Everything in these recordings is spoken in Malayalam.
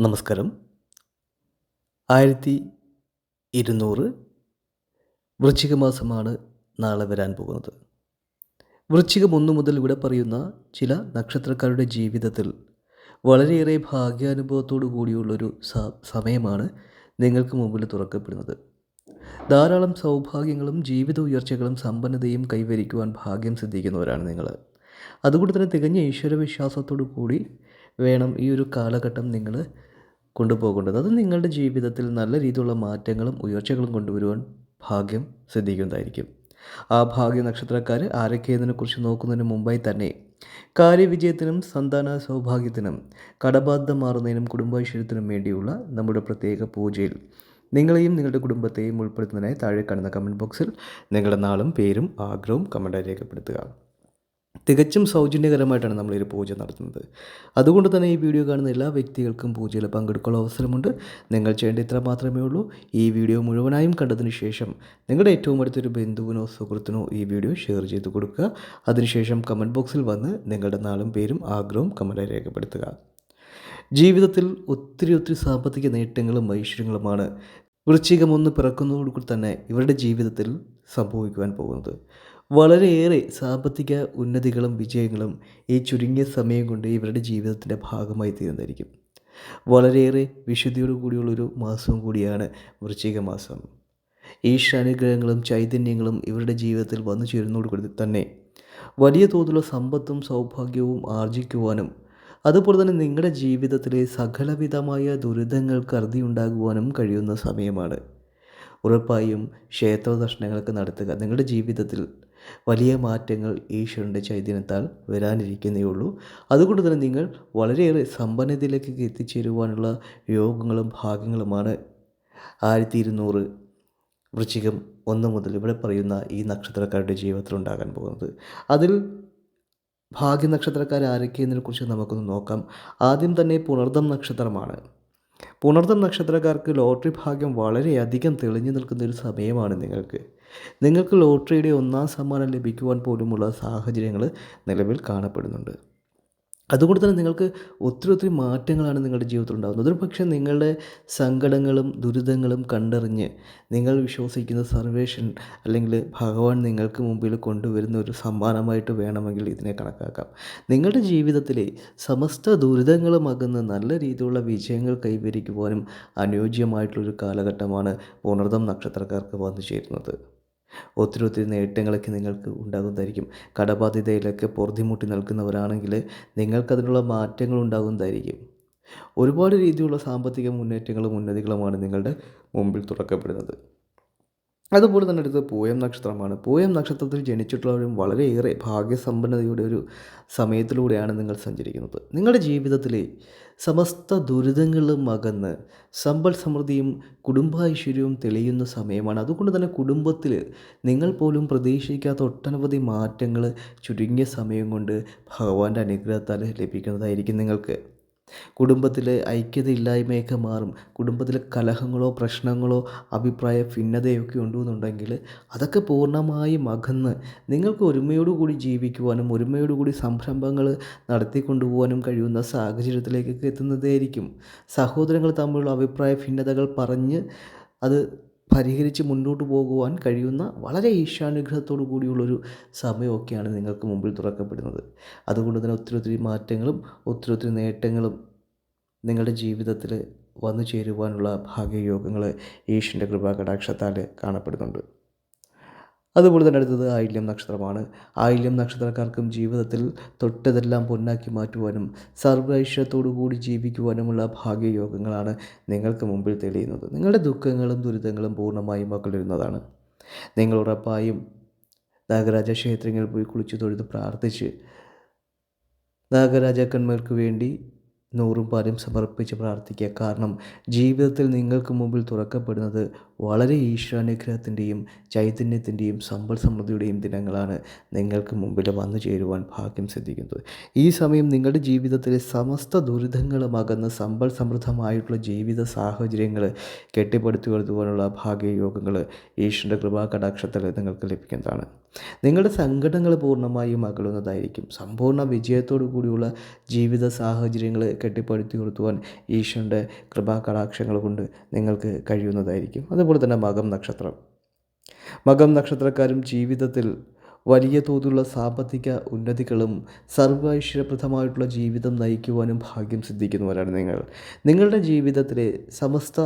നമസ്കാരം. ആയിരത്തി ഇരുന്നൂറ് വൃശ്ചിക മാസമാണ് നാളെ വരാൻ പോകുന്നത്. വൃശ്ചികം ഒന്നു മുതൽ ഇവിടെ പറയുന്ന ചില നക്ഷത്രക്കാരുടെ ജീവിതത്തിൽ വളരെയേറെ ഭാഗ്യാനുഭവത്തോടു കൂടിയുള്ളൊരു സ- സമയമാണ് നിങ്ങൾക്ക് മുമ്പിൽ തുറക്കപ്പെടുന്നത്. ധാരാളം സൗഭാഗ്യങ്ങളും ജീവിത ഉയർച്ചകളും സമ്പന്നതയും കൈവരിക്കുവാൻ ഭാഗ്യം സിദ്ധിക്കുന്നവരാണ് നിങ്ങൾ. അതുകൊണ്ട് തന്നെ തികഞ്ഞ ഈശ്വരവിശ്വാസത്തോടു കൂടി വേണം ഈ ഒരു കാലഘട്ടം നിങ്ങൾ കൊണ്ടുപോകേണ്ടത്. അത് നിങ്ങളുടെ ജീവിതത്തിൽ നല്ല രീതിയിലുള്ള മാറ്റങ്ങളും ഉയർച്ചകളും കൊണ്ടുവരുവാൻ ഭാഗ്യം സിദ്ധിക്കുന്നതായിരിക്കും. ആ ഭാഗ്യ നക്ഷത്രക്കാർ ആരൊക്കെയെന്നതിനെക്കുറിച്ച് നോക്കുന്നതിന് മുമ്പായി തന്നെ കാര്യവിജയത്തിനും സന്താന സൗഭാഗ്യത്തിനും കടബാധ്യത മാറുന്നതിനും കുടുംബൈശ്വര്യത്തിനും വേണ്ടിയുള്ള നമ്മുടെ പ്രത്യേക പൂജയിൽ നിങ്ങളെയും നിങ്ങളുടെ കുടുംബത്തെയും ഉൾപ്പെടുത്തുന്നതിനായി താഴെ കാണുന്ന കമന്റ് ബോക്സിൽ നിങ്ങളുടെ നാളും പേരും ആഗ്രഹവും കമന്റായി രേഖപ്പെടുത്തുക. തികച്ചും സൗജന്യകരമായിട്ടാണ് നമ്മൾ ഈ പൂജ നടത്തുന്നത്. അതുകൊണ്ട് തന്നെ ഈ വീഡിയോ കാണുന്ന എല്ലാ വ്യക്തികൾക്കും പൂജയിൽ പങ്കെടുക്കാനുള്ള അവസരമുണ്ട്. നിങ്ങൾ ചെയ്യേണ്ട ഇത്ര മാത്രമേ ഉള്ളൂ. ഈ വീഡിയോ മുഴുവനായും കണ്ടതിന് ശേഷം നിങ്ങളുടെ ഏറ്റവും അടുത്തൊരു ബന്ധുവിനോ സുഹൃത്തിനോ ഈ വീഡിയോ ഷെയർ ചെയ്ത് കൊടുക്കുക. അതിനുശേഷം കമന്റ് ബോക്സിൽ വന്ന് നിങ്ങളുടെ നാളും പേരും ആഗ്രഹവും കമന്റായി രേഖപ്പെടുത്തുക. ജീവിതത്തിൽ ഒത്തിരി ഒത്തിരി സാമ്പത്തിക നേട്ടങ്ങളും ഐശ്വര്യങ്ങളുമാണ്. വൃശ്ചികം ഒന്ന് പിറക്കുന്നതോടുകൂടി തന്നെ ഇവരുടെ ജീവിതത്തിൽ സംഭവിക്കുവാൻ പോകുന്നത്. വളരെയേറെ സാമ്പത്തിക ഉന്നതികളും വിജയങ്ങളും ഈ ചുരുങ്ങിയ സമയം കൊണ്ട് ഇവരുടെ ജീവിതത്തിന്റെ ഭാഗമായി തീർന്നിരിക്കും വളരെയേറെ വിശുദ്ധിയോടു കൂടിയുള്ളൊരു മാസവും കൂടിയാണ് വൃശ്ചിക മാസം. ഈശ്വരാനുഗ്രഹങ്ങളും ചൈതന്യങ്ങളും ഇവരുടെ ജീവിതത്തിൽ വന്നു ചേരുന്നതോടുകൂടി തന്നെ വലിയ തോതിലുള്ള സമ്പത്തും സൗഭാഗ്യവും ആർജിക്കുവാനും അതുപോലെ തന്നെ നിങ്ങളുടെ ജീവിതത്തിലെ സകലവിധമായ ദുരിതങ്ങൾക്ക് അറുതിയുണ്ടാകുവാനും കഴിയുന്ന സമയമാണ്. ഉറപ്പായും ക്ഷേത്ര ദർശനങ്ങളൊക്കെ നടത്തുക നിങ്ങളുടെ ജീവിതത്തിൽ വലിയ മാറ്റങ്ങൾ ഈശ്വരന്റെ ചൈതന്യത്താൽ വരാനിരിക്കുന്നേയുള്ളൂ. അതുകൊണ്ട് തന്നെ നിങ്ങൾ വളരെയേറെ സമ്പന്നതയിലേക്ക് എത്തിച്ചേരുവാനുള്ള യോഗങ്ങളും ഭാഗ്യങ്ങളുമാണ് ആയിരത്തി ഇരുന്നൂറ് വൃശ്ചികം ഒന്ന് മുതൽ ഇവിടെ പറയുന്ന ഈ നക്ഷത്രക്കാരുടെ ജീവിതത്തിൽ ഉണ്ടാകാൻ പോകുന്നത്. അതിൽ ഭാഗ്യ നക്ഷത്രക്കാർ ആരൊക്കെയെന്നതിനെക്കുറിച്ച് നമുക്കൊന്ന് നോക്കാം. ആദ്യം തന്നെ പുണർദം നക്ഷത്രമാണ്. പുണർദം നക്ഷത്രക്കാർക്ക് ലോട്ടറി ഭാഗ്യം വളരെയധികം തെളിഞ്ഞു നിൽക്കുന്ന ഒരു സമയമാണ് നിങ്ങൾക്ക്. നിങ്ങൾക്ക് ലോട്ടറിയുടെ ഒന്നാം സമ്മാനം ലഭിക്കുവാൻ പോലുമുള്ള സാഹചര്യങ്ങൾ നിലവിൽ കാണപ്പെടുന്നുണ്ട്. അതുകൊണ്ട് തന്നെ നിങ്ങൾക്ക് ഒത്തിരി ഒത്തിരി മാറ്റങ്ങളാണ് നിങ്ങളുടെ ജീവിതത്തിൽ ഉണ്ടാകുന്നത്. ഒരു പക്ഷേ നിങ്ങളുടെ സങ്കടങ്ങളും ദുരിതങ്ങളും കണ്ടറിഞ്ഞ് നിങ്ങൾ വിശ്വസിക്കുന്ന സർവേഷൻ അല്ലെങ്കിൽ ഭഗവാൻ നിങ്ങൾക്ക് മുമ്പിൽ കൊണ്ടുവരുന്ന ഒരു സമ്മാനമായിട്ട് വേണമെങ്കിൽ ഇതിനെ കണക്കാക്കാം. നിങ്ങളുടെ ജീവിതത്തിലെ സമസ്ത ദുരിതങ്ങളും അകന്ന് നല്ല രീതിയിലുള്ള വിജയങ്ങൾ കൈവരിക്കുവാനും അനുയോജ്യമായിട്ടുള്ളൊരു കാലഘട്ടമാണ് ഉണർദം നക്ഷത്രക്കാർക്ക് വന്നു ചേരുന്നത്. ഒത്തിരി ഒത്തിരി നേട്ടങ്ങളൊക്കെ നിങ്ങൾക്ക് ഉണ്ടാകുന്നതായിരിക്കും. കടബാധ്യതയിലൊക്കെ പൊറുതിമുട്ടി നിൽക്കുന്നവരാണെങ്കിൽ നിങ്ങൾക്കതിനുള്ള മാറ്റങ്ങൾ ഉണ്ടാകുന്നതായിരിക്കും. ഒരുപാട് രീതിയിലുള്ള സാമ്പത്തിക മുന്നേറ്റങ്ങളും ഉന്നതികളുമാണ് നിങ്ങളുടെ മുമ്പിൽ തുറക്കപ്പെടുന്നത്. അതുപോലെ തന്നെ അടുത്തത് പൂയം നക്ഷത്രമാണ്. പൂയം നക്ഷത്രത്തിൽ ജനിച്ചിട്ടുള്ളവരും വളരെയേറെ ഭാഗ്യസമ്പന്നതയുടെ ഒരു സമയത്തിലൂടെയാണ് നിങ്ങൾ സഞ്ചരിക്കുന്നത്. നിങ്ങളുടെ ജീവിതത്തിലെ സമസ്ത ദുരിതങ്ങളും അകന്ന് സമ്പൽ സമൃദ്ധിയും കുടുംബൈശ്വര്യവും തെളിയുന്ന സമയമാണ്. അതുകൊണ്ട് തന്നെ കുടുംബത്തിൽ നിങ്ങൾ പോലും പ്രതീക്ഷിക്കാത്ത ഒട്ടനവധി മാറ്റങ്ങൾ ചുരുങ്ങിയ സമയം കൊണ്ട് ഭഗവാന്റെ അനുഗ്രഹത്താൽ ലഭിക്കുന്നതായിരിക്കും നിങ്ങൾക്ക്. കുടുംബത്തിലെ ഐക്യതയില്ലായ്മയൊക്കെ മാറും. കുടുംബത്തിലെ കലഹങ്ങളോ പ്രശ്നങ്ങളോ അഭിപ്രായ ഭിന്നതയൊക്കെ ഉണ്ടെന്നുണ്ടെങ്കിൽ അതൊക്കെ പൂർണമായും അകന്ന് നിങ്ങൾക്ക് ഒരുമയോടുകൂടി ജീവിക്കുവാനും ഒരുമയോടുകൂടി സംരംഭങ്ങൾ നടത്തിക്കൊണ്ടുപോകാനും കഴിയുന്ന സാഹചര്യത്തിലേക്കൊക്കെ എത്തുന്നതായിരിക്കും. സഹോദരങ്ങൾ തമ്മിലുള്ള അഭിപ്രായ ഭിന്നതകൾ പറഞ്ഞ് അത് പരിഹരിച്ച് മുന്നോട്ട് പോകുവാൻ കഴിയുന്ന വളരെ ഈശാനുഗ്രഹത്തോടു കൂടിയുള്ളൊരു സമയമൊക്കെയാണ് നിങ്ങൾക്ക് മുമ്പിൽ തുറക്കപ്പെടുന്നത്. അതുകൊണ്ട് തന്നെ ഒത്തിരി ഒത്തിരി മാറ്റങ്ങളും ഒത്തിരി ഒത്തിരി നേട്ടങ്ങളും നിങ്ങളുടെ ജീവിതത്തിൽ വന്നു ചേരുവാനുള്ള ഭാഗ്യയോഗങ്ങൾ ഈശ്വരന്റെ കൃപാകടാക്ഷത്താൽ കാണപ്പെടുന്നുണ്ട്. അതുപോലെ തന്നെ അടുത്തത് ആയില്യം നക്ഷത്രമാണ്. ആയില്യം നക്ഷത്രക്കാർക്കും ജീവിതത്തിൽ തൊട്ടതെല്ലാം പൊന്നാക്കി മാറ്റുവാനും സർവൈശ്വര്യത്തോടു കൂടി ജീവിക്കുവാനുമുള്ള ഭാഗ്യയോഗങ്ങളാണ് നിങ്ങൾക്ക് മുമ്പിൽ തെളിയുന്നത്. നിങ്ങളുടെ ദുഃഖങ്ങളും ദുരിതങ്ങളും പൂർണമായും മക്കളിരുന്നതാണ് നിങ്ങൾ ഉറപ്പായും നാഗരാജ ക്ഷേത്രങ്ങളിൽ പോയി കുളിച്ചു തൊഴുത് പ്രാർത്ഥിച്ച് നാഗരാജാക്കന്മാർക്ക് വേണ്ടി നൂറും സമർപ്പിച്ച് പ്രാർത്ഥിക്കുക. കാരണം ജീവിതത്തിൽ നിങ്ങൾക്ക് മുമ്പിൽ തുറക്കപ്പെടുന്നത് വളരെ ഈശ്വരാനുഗ്രഹത്തിന്റെയും ചൈതന്യത്തിന്റെയും സമ്പൽ സമൃദ്ധിയുടെയും ദിനങ്ങളാണ് നിങ്ങൾക്ക് മുമ്പിൽ വന്നു ചേരുവാൻ ഭാഗ്യം സിദ്ധിക്കുന്നത്. ഈ സമയം നിങ്ങളുടെ ജീവിതത്തിലെ സമസ്ത ദുരിതങ്ങളും അകന്ന് സമ്പൽ സമൃദ്ധമായിട്ടുള്ള ജീവിത സാഹചര്യങ്ങൾ കെട്ടിപ്പടുത്തി വരുത്തുവാനുള്ള ഭാഗ്യയോഗങ്ങൾ ഈശ്വരന്റെ കൃപാകടാക്ഷത്തിൽ നിങ്ങൾക്ക് ലഭിക്കുന്നതാണ്. നിങ്ങളുടെ സങ്കടങ്ങൾ പൂർണമായും അകലുന്നതായിരിക്കും. സമ്പൂർണ വിജയത്തോടു കൂടിയുള്ള ജീവിത സാഹചര്യങ്ങൾ കെട്ടിപ്പടുത്തി കൊടുത്തുവാൻ ഈശ്വരന്റെ കൃപാകടാക്ഷങ്ങൾ കൊണ്ട് നിങ്ങൾക്ക് കഴിയുന്നതായിരിക്കും. അതുപോലെ തന്നെ മകം നക്ഷത്രം. മകം നക്ഷത്രക്കാരും ജീവിതത്തിൽ വലിയ തോതിലുള്ള സാമ്പത്തിക ഉന്നതികളും സർവൈശ്വര്യപ്രദമായിട്ടുള്ള ജീവിതം നയിക്കുവാനും ഭാഗ്യം സിദ്ധിക്കുന്നവരാണ് നിങ്ങൾ. നിങ്ങളുടെ ജീവിതത്തിലെ സമസ്ത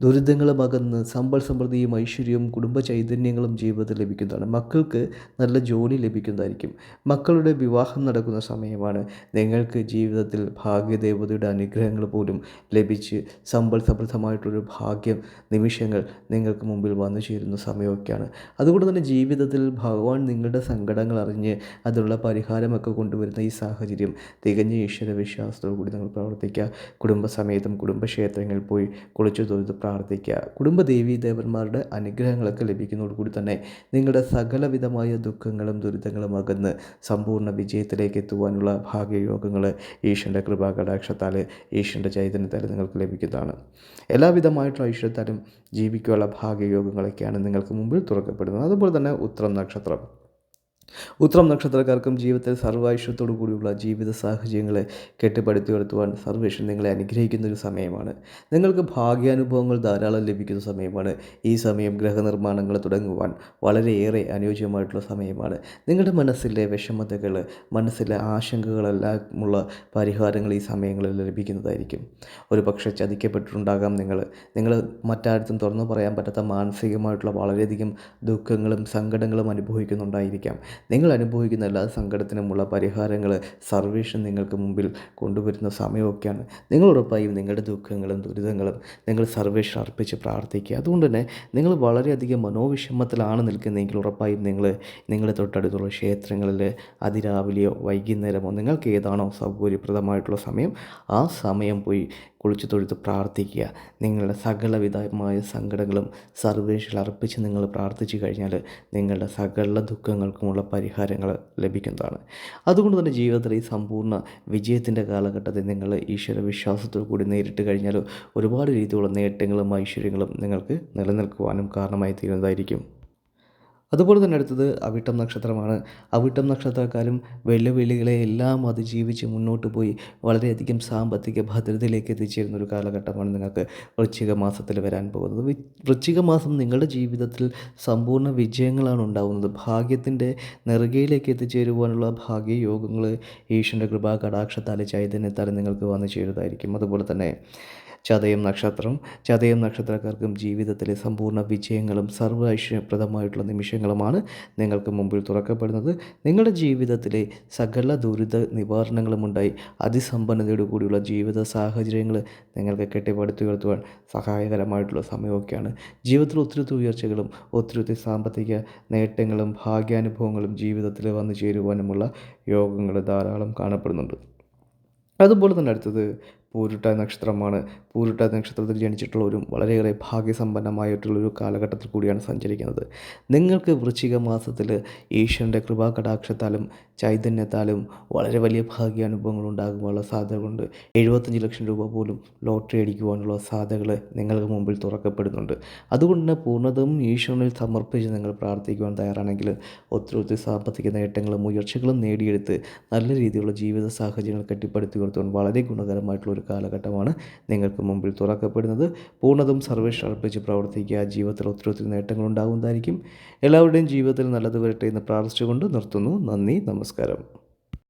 ദുരിതങ്ങളും അകന്ന് സമ്പൽ സമൃദ്ധിയും ഐശ്വര്യവും കുടുംബ ചൈതന്യങ്ങളും ജീവിതത്തിൽ ലഭിക്കുന്നതാണ്. മക്കൾക്ക് നല്ല ജോലി ലഭിക്കുന്നതായിരിക്കും. മക്കളുടെ വിവാഹം നടക്കുന്ന സമയമാണ് നിങ്ങൾക്ക് ജീവിതത്തിൽ ഭാഗ്യദേവതയുടെ അനുഗ്രഹങ്ങൾ പോലും ലഭിച്ച് സമ്പൽ സമൃദ്ധമായിട്ടൊരു ഭാഗ്യം നിമിഷങ്ങൾ നിങ്ങൾക്ക് മുമ്പിൽ വന്നു ചേരുന്ന സമയമൊക്കെയാണ്. അതുകൊണ്ട് തന്നെ ജീവിതത്തിൽ ഭഗവാൻ നിങ്ങളുടെ സങ്കടങ്ങൾ അറിഞ്ഞ് അതിനുള്ള പരിഹാരമൊക്കെ കൊണ്ടുവരുന്ന ഈ സാഹചര്യം തികഞ്ഞ ഈശ്വര വിശ്വാസത്തോടു കൂടി നിങ്ങൾ പ്രവർത്തിക്കുക. കുടുംബസമേതം കുടുംബക്ഷേത്രങ്ങളിൽ പോയി കുളിച്ചു തൊഴുത് പ്രാർത്ഥിക്കുക. കുടുംബ ദേവീ ദേവന്മാരുടെ അനുഗ്രഹങ്ങളൊക്കെ ലഭിക്കുന്നതോടുകൂടി തന്നെ നിങ്ങളുടെ സകലവിധമായ ദുഃഖങ്ങളും ദുരിതങ്ങളും അകന്ന് സമ്പൂർണ വിജയത്തിലേക്ക് എത്തുവാനുള്ള ഭാഗ്യയോഗങ്ങൾ ഈശ്വരന്റെ കൃപാകടാക്ഷത്താൽ ഈശ്വരന്റെ ചൈതന്യത്താൽ നിങ്ങൾക്ക് ലഭിക്കുന്നതാണ്. എല്ലാവിധമായിട്ടുള്ള ഐശ്വര്യത്താലും ജീവിക്കാനുള്ള ഭാഗ്യയോഗങ്ങളൊക്കെയാണ് നിങ്ങൾക്ക് മുമ്പിൽ തുറക്കപ്പെടുന്നത്. അതുപോലെ തന്നെ ഉത്തരം നക്ഷത്രം. ഉത്രം നക്ഷത്രക്കാർക്കും ജീവിതത്തിൽ സർവൈശ്വത്തോടു കൂടിയുള്ള ജീവിത സാഹചര്യങ്ങളെ കെട്ടിപ്പടുത്തി ഉയർത്തുവാൻ സർവേഷൻ നിങ്ങളെ അനുഗ്രഹിക്കുന്ന ഒരു സമയമാണ്. നിങ്ങൾക്ക് ഭാഗ്യാനുഭവങ്ങൾ ധാരാളം ലഭിക്കുന്ന സമയമാണ്. ഈ സമയം ഗ്രഹനിർമ്മാണങ്ങൾ തുടങ്ങുവാൻ വളരെയേറെ അനുയോജ്യമായിട്ടുള്ള സമയമാണ്. നിങ്ങളുടെ മനസ്സിലെ വിഷമതകൾ മനസ്സിലെ ആശങ്കകളെല്ലാം ഉള്ള പരിഹാരങ്ങൾ ഈ സമയങ്ങളിൽ ലഭിക്കുന്നതായിരിക്കും. ഒരു പക്ഷേ ചതിക്കപ്പെട്ടിട്ടുണ്ടാകാം നിങ്ങൾ. നിങ്ങൾ മറ്റാർക്കും തുറന്നു പറയാൻ പറ്റാത്ത മാനസികമായിട്ടുള്ള വളരെയധികം ദുഃഖങ്ങളും സങ്കടങ്ങളും അനുഭവിക്കുന്നുണ്ടായിരിക്കാം. നിങ്ങൾ അനുഭവിക്കുന്ന എല്ലാ സങ്കടത്തിനുമുള്ള പരിഹാരങ്ങൾ സർവേഷൻ നിങ്ങൾക്ക് മുമ്പിൽ കൊണ്ടുവരുന്ന സമയമൊക്കെയാണ്. നിങ്ങൾ ഉറപ്പായും നിങ്ങളുടെ ദുഃഖങ്ങളും ദുരിതങ്ങളും നിങ്ങൾ സർവേഷൻ അർപ്പിച്ച് പ്രാർത്ഥിക്കുക. അതുകൊണ്ട് തന്നെ നിങ്ങൾ വളരെയധികം മനോവിഷമത്തിലാണ് നിൽക്കുന്നതെങ്കിൽ ഉറപ്പായും നിങ്ങൾ നിങ്ങളുടെ തൊട്ടടുത്തുള്ള ക്ഷേത്രങ്ങളിൽ അതിരാവിലെയോ വൈകുന്നേരമോ നിങ്ങൾക്ക് ഏതാണോ സൗകര്യപ്രദമായിട്ടുള്ള സമയം ആ സമയം പോയി കുളിച്ചു തൊഴുത്ത് പ്രാർത്ഥിക്കുക. നിങ്ങളുടെ സകലവിധമായ സങ്കടങ്ങളും സർവേഷൻ അർപ്പിച്ച് നിങ്ങൾ പ്രാർത്ഥിച്ചു കഴിഞ്ഞാൽ നിങ്ങളുടെ സകല ദുഃഖങ്ങൾക്കുമുള്ള പരിഹാരങ്ങൾ ലഭിക്കുന്നതാണ്. അതുകൊണ്ട് തന്നെ ജീവിതത്തിൽ ഈ സമ്പൂർണ വിജയത്തിന്റെ കാലഘട്ടത്തിൽ നിങ്ങൾ ഈശ്വര വിശ്വാസത്തോടു കൂടി നേരിട്ട് കഴിഞ്ഞാൽ ഒരുപാട് രീതിയിലുള്ള നേട്ടങ്ങളും ഐശ്വര്യങ്ങളും നിങ്ങൾക്ക് നിലനിൽക്കുവാനും കാരണമായി തീരുന്നതായിരിക്കും. അതുപോലെ തന്നെ അടുത്തത് അവിട്ടം നക്ഷത്രമാണ്. അവിട്ടം നക്ഷത്രക്കാരും വെല്ലുവിളികളെ എല്ലാം അതിജീവിച്ച് മുന്നോട്ട് പോയി വളരെയധികം സാമ്പത്തിക ഭദ്രതയിലേക്ക് എത്തിച്ചേരുന്ന ഒരു കാലഘട്ടമാണ് നിങ്ങൾക്ക് വൃശ്ചിക മാസത്തിൽ വരാൻ പോകുന്നത്. വൃശ്ചിക മാസം നിങ്ങളുടെ ജീവിതത്തിൽ സമ്പൂർണ വിജയങ്ങളാണ് ഉണ്ടാകുന്നത് ഭാഗ്യത്തിന്റെ നെറുകയിലേക്ക് എത്തിച്ചേരുവാനുള്ള ഭാഗ്യയോഗങ്ങൾ ഈശ്വരന്റെ കൃപാ കടാക്ഷത്താലെ ചൈതന്യത്താലെ നിങ്ങൾക്ക് വന്നു ചേരുന്നതായിരിക്കും. അതുപോലെ തന്നെ ചതയം നക്ഷത്രം ചതയം നക്ഷത്രക്കാർക്കും ജീവിതത്തിലെ സമ്പൂർണ വിജയങ്ങളും സർവ ഐശ്വര്യപ്രദമായിട്ടുള്ള നിമിഷങ്ങളുമാണ് നിങ്ങൾക്ക് മുമ്പിൽ തുറക്കപ്പെടുന്നത്. നിങ്ങളുടെ ജീവിതത്തിലെ സകല ദുരിത നിവാരണങ്ങളും ഉണ്ടായി അതിസമ്പന്നതയോടു കൂടിയുള്ള ജീവിത സാഹചര്യങ്ങൾ നിങ്ങൾക്ക് കെട്ടിപ്പടുത്തുയർത്തുവാൻ സഹായകരമായിട്ടുള്ള സമയമൊക്കെയാണ്. ജീവിതത്തിൽ ഒത്തിരി ഉയർച്ചകളും ഒത്തിരി ഒത്തിരി സാമ്പത്തിക നേട്ടങ്ങളും ഭാഗ്യാനുഭവങ്ങളും ജീവിതത്തിൽ വന്നു ചേരുവാനുമുള്ള യോഗങ്ങൾ ധാരാളം കാണപ്പെടുന്നുണ്ട്. അതുപോലെ തന്നെ അടുത്തത് പൂരുട്ട നക്ഷത്രമാണ്. പൂരുട്ട നക്ഷത്രത്തിൽ ജനിച്ചിട്ടുള്ളവരും വളരെയേറെ ഭാഗ്യസമ്പന്നമായിട്ടുള്ളൊരു കാലഘട്ടത്തിൽ കൂടിയാണ് സഞ്ചരിക്കുന്നത്. നിങ്ങൾക്ക് വൃശ്ചിക മാസത്തിൽ ഈശ്വരന്റെ കൃപാകടാക്ഷത്താലും ചൈതന്യത്താലും വളരെ വലിയ ഭാഗ്യാനുഭവങ്ങൾ ഉണ്ടാകുവാനുള്ള സാധ്യതകളുണ്ട്. എഴുപത്തഞ്ച് ലക്ഷം രൂപ പോലും ലോട്ടറി അടിക്കുവാനുള്ള സാധ്യതകൾ നിങ്ങൾക്ക് മുമ്പിൽ തുറക്കപ്പെടുന്നുണ്ട്. അതുകൊണ്ട് തന്നെ പൂർണതയും ഈശ്വരനിൽ സമർപ്പിച്ച് നിങ്ങൾ പ്രാർത്ഥിക്കുവാൻ തയ്യാറാണെങ്കിൽ ഒത്തിരി ഒത്തിരി സാമ്പത്തിക നേട്ടങ്ങളും ഉയർച്ചകളും നേടിയെടുത്ത് നല്ല രീതിയിലുള്ള ജീവിത സാഹചര്യങ്ങൾ കെട്ടിപ്പടുത്തി കൊടുത്തുകൊണ്ട് വളരെ ഗുണകരമായിട്ടുള്ള ഒരു കാലഘട്ടമാണ് നിങ്ങൾക്ക് മുമ്പിൽ തുറക്കപ്പെടുന്നത്. പൂർണതും സർവേഷ് അർപ്പിച്ച് പ്രവർത്തിക്കുക. ജീവിതത്തിൽ ഒത്തിരി ഒത്തിരി നേട്ടങ്ങൾ ഉണ്ടാകുന്നതായിരിക്കും എല്ലാവരുടെയും ജീവിതത്തിൽ നല്ലത് വരട്ടെ എന്ന് പ്രാർത്ഥിച്ചുകൊണ്ട് നിർത്തുന്നു. നന്ദി. നമസ്കാരം.